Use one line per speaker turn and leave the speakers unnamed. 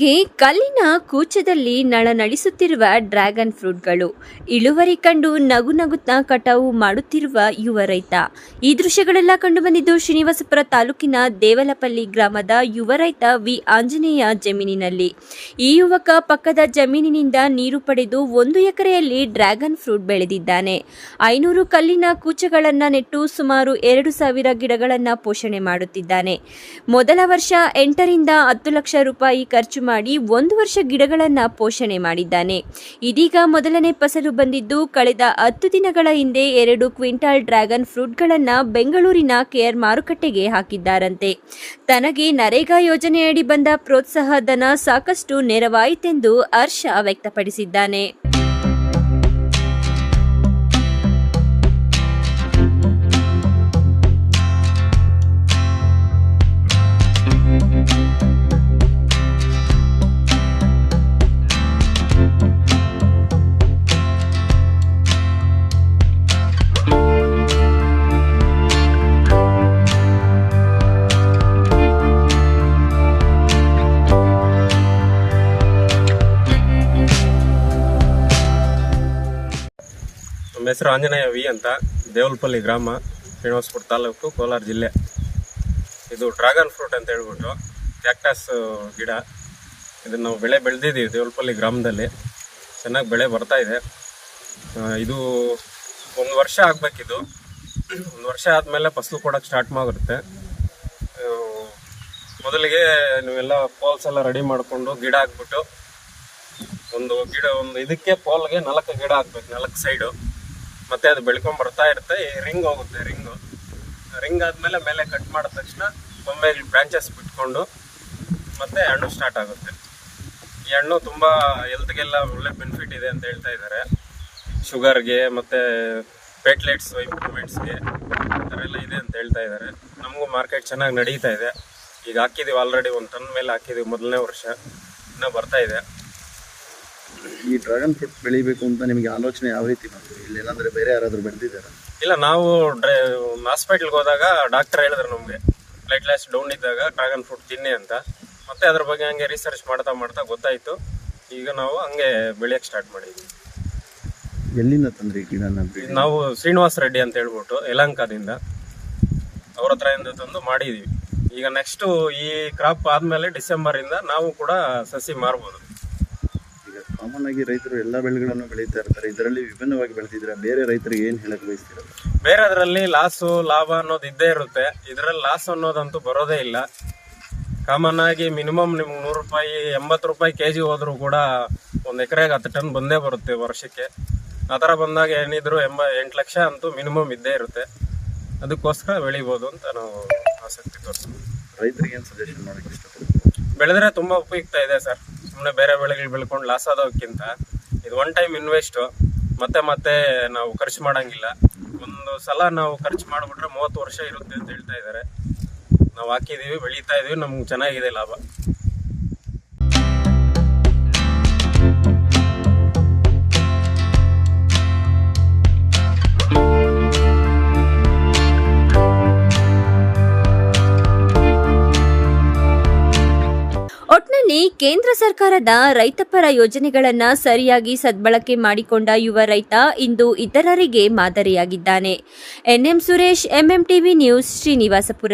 ಹಾಗೆ ಕಲ್ಲಿನ ಕೂಚದಲ್ಲಿ ನಳನಳಿಸುತ್ತಿರುವ ಡ್ರ್ಯಾಗನ್ ಫ್ರೂಟ್ಗಳು. ಇಳುವರಿ ಕಂಡು ನಗು ನಗುತ್ತಾ ಕಟಾವು ಮಾಡುತ್ತಿರುವ ಯುವ ರೈತ. ಈ ದೃಶ್ಯಗಳೆಲ್ಲ ಕಂಡು ಬಂದಿದ್ದು ಶ್ರೀನಿವಾಸಪುರ ತಾಲೂಕಿನ ದೇವಲಪಲ್ಲಿ ಗ್ರಾಮದ ಯುವ ರೈತ ವಿ. ಆಂಜನೇಯ ಜಮೀನಿನಲ್ಲಿ. ಈ ಯುವಕ ಪಕ್ಕದ ಜಮೀನಿನಿಂದ ನೀರು ಪಡೆದು ಒಂದು ಎಕರೆಯಲ್ಲಿ ಡ್ರ್ಯಾಗನ್ ಫ್ರೂಟ್ ಬೆಳೆದಿದ್ದಾನೆ. ಐನೂರು ಕಲ್ಲಿನ ಕೂಚಗಳನ್ನು ನೆಟ್ಟು ಸುಮಾರು ಎರಡು ಸಾವಿರ ಗಿಡಗಳನ್ನು ಪೋಷಣೆ ಮಾಡುತ್ತಿದ್ದಾನೆ. ಮೊದಲ ವರ್ಷ ಎಂಟರಿಂದ ಹತ್ತು ಲಕ್ಷ ರೂಪಾಯಿ ಖರ್ಚು ಮಾಡಿ ಒಂದು ವರ್ಷ ಗಿಡಗಳನ್ನು ಪೋಷಣೆ ಮಾಡಿದ್ದಾನೆ. ಇದೀಗ ಮೊದಲನೇ ಫಸಲು ಬಂದಿದ್ದು ಕಳೆದ ಹತ್ತು ದಿನಗಳ ಹಿಂದೆ ಎರಡು ಕ್ವಿಂಟಾಲ್ ಡ್ರ್ಯಾಗನ್ ಫ್ರೂಟ್ಗಳನ್ನು ಬೆಂಗಳೂರಿನ ಕೇರ್ ಮಾರುಕಟ್ಟೆಗೆ ಹಾಕಿದ್ದಾರಂತೆ. ತನಗೆ ನರೇಗಾ ಯೋಜನೆಯಡಿ ಬಂದ ಪ್ರೋತ್ಸಾಹ ಧನ ಸಾಕಷ್ಟು ನೆರವಾಯಿತೆಂದು ಹರ್ಷ ವ್ಯಕ್ತಪಡಿಸಿದ್ದಾನೆ.
ಹೆಸರು ಆಂಜನೇಯ ವಿ ಅಂತ ದೇವಲಪಲ್ಲಿ ಗ್ರಾಮ, ಶ್ರೀನಿವಾಸಪುರ ತಾಲೂಕು, ಕೋಲಾರ ಜಿಲ್ಲೆ. ಇದು ಡ್ರ್ಯಾಗನ್ ಫ್ರೂಟ್ ಅಂತ ಹೇಳ್ಬಿಟ್ಟು ಕ್ಯಾಕ್ಟಸ್ ಗಿಡ. ಇದನ್ನು ನಾವು ಬೆಳೆ ಬೆಳೆದಿದ್ದೀವಿ ದೇವಲಪಲ್ಲಿ ಗ್ರಾಮದಲ್ಲಿ. ಚೆನ್ನಾಗಿ ಬೆಳೆ ಬರ್ತಾ ಇದೆ. ಇದು ಒಂದು ವರ್ಷ ಆಗಬೇಕಿದು. ಒಂದು ವರ್ಷ ಆದಮೇಲೆ ಫಸಲು ಕೊಡೋಕ್ಕೆ ಸ್ಟಾರ್ಟ್ ಮಾಡಿರುತ್ತೆ. ಮೊದಲಿಗೆ ನೀವೆಲ್ಲ ಪೋಲ್ಸ್ ಎಲ್ಲ ರೆಡಿ ಮಾಡಿಕೊಂಡು ಗಿಡ ಹಾಕ್ಬಿಟ್ಟು ಒಂದು ಗಿಡ ಒಂದು ಇದಕ್ಕೆ ಪೋಲ್ಗೆ ನಾಲ್ಕು ಗಿಡ ಹಾಕ್ಬೇಕು, ನಾಲ್ಕು ಸೈಡು. ಮತ್ತೆ ಅದು ಬೆಳ್ಕೊಂಡ್ ಬರ್ತಾ ಇರುತ್ತೆ. ರಿಂಗ್ ಹೋಗುತ್ತೆ ರಿಂಗು. ರಿಂಗ್ ಆದ್ಮೇಲೆ ಮೇಲೆ ಕಟ್ ಮಾಡಿದ ತಕ್ಷಣ ಒಮ್ಮೆ ಬ್ರಾಂಚಸ್ ಬಿಟ್ಕೊಂಡು ಮತ್ತೆ ಹಣ್ಣು ಸ್ಟಾರ್ಟ್ ಆಗುತ್ತೆ. ಈ ಹಣ್ಣು ತುಂಬಾ ಹೆಲ್ತ್ಗೆಲ್ಲ ಒಳ್ಳೆ ಬೆನಿಫಿಟ್ ಇದೆ ಅಂತ ಹೇಳ್ತಾ ಇದ್ದಾರೆ. ಶುಗರ್ಗೆ ಮತ್ತೆ ಪೇಟ್ಲೆಟ್ಸ್ ಇಂಪ್ರೂವ್ಮೆಂಟ್ಸ್ಗೆ ಆ ಥರ ಎಲ್ಲ ಇದೆ ಅಂತ ಹೇಳ್ತಾ ಇದ್ದಾರೆ. ನಮಗೂ ಮಾರ್ಕೆಟ್ ಚೆನ್ನಾಗಿ ನಡೀತಾ ಇದೆ. ಈಗ ಹಾಕಿದೀವಿ ಆಲ್ರೆಡಿ ಒಂದು ಟನ್ ಮೇಲೆ ಹಾಕಿದೀವಿ ಮೊದಲನೇ ವರ್ಷ. ಇನ್ನೂ ಬರ್ತಾ ಇದೆ.
ಈ ಡ್ರ್ಯಾಗನ್ ಫ್ರೂಟ್ ಬೆಳಿಬೇಕು ಅಂತ ನಿಮಗೆ ಆಲೋಚನೆ ಯಾವ ರೀತಿ ಬಂತು? ಇಲ್ಲಿ ಏನಾದ್ರೆ ಬೇರೆ ಯಾರಾದ್ರೂ ಬೆಳೆದಿದ್ದಾರೆ?
ಇಲ್ಲ ನಾವು ಹಾಸ್ಪಿಟ್ಲ್ಗೆ ಹೋದಾಗ ಡಾಕ್ಟರ್ ಹೇಳಿದ್ರು ನಮಗೆ. ಲಾಸ್ಟ್ ಡೌನ್ ಇದ್ದಾಗ ಡ್ರ್ಯಾಗನ್ ಫ್ರೂಟ್ ತಿನ್ನಿ ಅಂತ. ಮತ್ತೆ ಅದ್ರ ಬಗ್ಗೆ ಹಂಗೆ ರಿಸರ್ಚ್ ಮಾಡ್ತಾ ಮಾಡ್ತಾ ಗೊತ್ತಾಯ್ತು. ಈಗ ನಾವು ಹಂಗೆ ಬೆಳೆಯಕ್ಕೆ ಸ್ಟಾರ್ಟ್ ಮಾಡಿದ್ವಿ.
ಎಲ್ಲಿಂದ ತಂದ್ರಿ ಗಿಡನ
ನಾವು ಶ್ರೀನಿವಾಸ್ ರೆಡ್ಡಿ ಅಂತ ಹೇಳ್ಬಿಟ್ಟು ಯಲಂಕಾದಿಂದ ಅವ್ರ ಹತ್ರ ಇಂದ ತಂದು ಮಾಡಿದೀವಿ. ಈಗ ನೆಕ್ಸ್ಟ್ ಈ ಕ್ರಾಪ್ ಆದಮೇಲೆ ಡಿಸೆಂಬರ್ ಇಂದ ನಾವು ಕೂಡ ಸಸಿ ಮಾರ್ಬೋದು.
ಕಾಮನ್ ಆಗಿ ರೈತರು ಎಲ್ಲ ಬೆಳೆಗಳನ್ನು ಬೆಳೀತಾ ಇರ್ತಾರೆ. ಇದರಲ್ಲಿ ವಿಭಿನ್ನವಾಗಿ ಬೆಳೆದಿದ್ರೆ ಬೇರೆ ರೈತರಿಗೆ ಏನು ಹೇಳಕ್ ಬಯಸ್ತೀರ?
ಬೇರೆದ್ರಲ್ಲಿ ಲಾಸು ಲಾಭ ಅನ್ನೋದು ಇದ್ದೇ ಇರುತ್ತೆ. ಇದರಲ್ಲಿ ಲಾಸ್ ಅನ್ನೋದಂತೂ ಬರೋದೇ ಇಲ್ಲ. ಕಾಮನ್ ಆಗಿ ಮಿನಿಮಮ್ ನಿಮ್ಗೆ ನೂರು ರೂಪಾಯಿ ಎಂಬತ್ತು ರೂಪಾಯಿ ಕೆ ಜಿ ಹೋದ್ರೂ ಕೂಡ ಒಂದು ಎಕರೆಗೆ ಹತ್ತು ಟನ್ ಬಂದೇ ಬರುತ್ತೆ ವರ್ಷಕ್ಕೆ. ಆ ಥರ ಬಂದಾಗ ಏನಿದ್ರು ಎಂಬ ಎಂಟು ಲಕ್ಷ ಅಂತೂ ಮಿನಿಮಮ್ ಇದ್ದೇ ಇರುತ್ತೆ. ಅದಕ್ಕೋಸ್ಕರ ಬೆಳಿಬೋದು ಅಂತ ನಾವು ಆಸಕ್ತಿ ತೋರಿಸ್ತೀವಿ.
ರೈತರಿಗೆ ಏನು ಸಜೆಷನ್ ಮಾಡೋಕ್ಕೆ ಇಷ್ಟಪಡ್ತೀವಿ
ಬೆಳೆದ್ರೆ ತುಂಬ ಉಪಯುಕ್ತ ಇದೆ ಸರ್. ಸುಮ್ಮನೆ ಬೇರೆ ಬೆಳೆಗಳು ಬೆಳ್ಕೊಂಡು ಲಾಸ್ ಆದೋಕ್ಕಿಂತ ಇದು ಒನ್ ಟೈಮ್ ಇನ್ವೆಸ್ಟ್ ಮತ್ತೆ ಮತ್ತೆ ನಾವು ಖರ್ಚು ಮಾಡಂಗಿಲ್ಲ. ಒಂದು ಸಲ ನಾವು ಖರ್ಚು ಮಾಡಿಬಿಟ್ರೆ ಮೂವತ್ತು ವರ್ಷ ಇರುತ್ತೆ ಅಂತ ಹೇಳ್ತಾ ಇದ್ದಾರೆ. ನಾವು ಹಾಕಿದೀವಿ, ಬೆಳೀತಾ ಇದೀವಿ, ನಮ್ಗೆ ಚೆನ್ನಾಗಿದೆ ಲಾಭ.
ಕೇಂದ್ರ ಸರ್ಕಾರದ ರೈತಪರ ಯೋಜನೆಗಳನ್ನು ಸರಿಯಾಗಿ ಸದ್ಬಳಕೆ ಮಾಡಿಕೊಂಡ ಯುವ ರೈತ ಇಂದು ಇತರರಿಗೆ ಮಾದರಿಯಾಗಿದ್ದಾನೆ. NM Suresh, MMTV news, Srinivaspur.